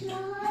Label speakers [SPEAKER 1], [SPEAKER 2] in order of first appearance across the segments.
[SPEAKER 1] Krishna.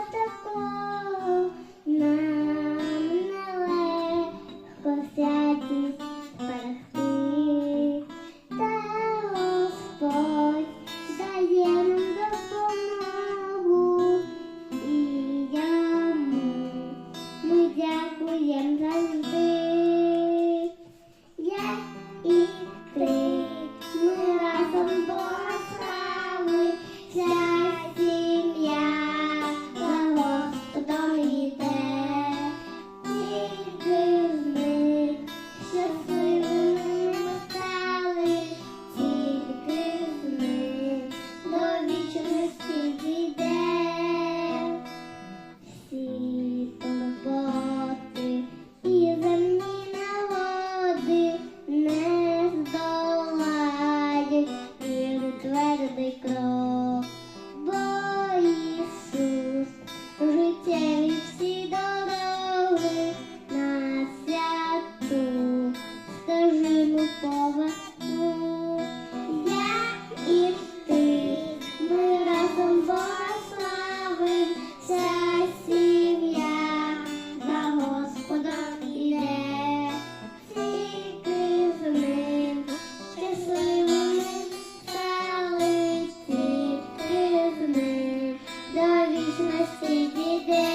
[SPEAKER 1] вічно світ іде,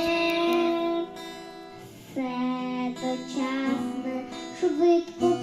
[SPEAKER 1] все дочасно, швидко.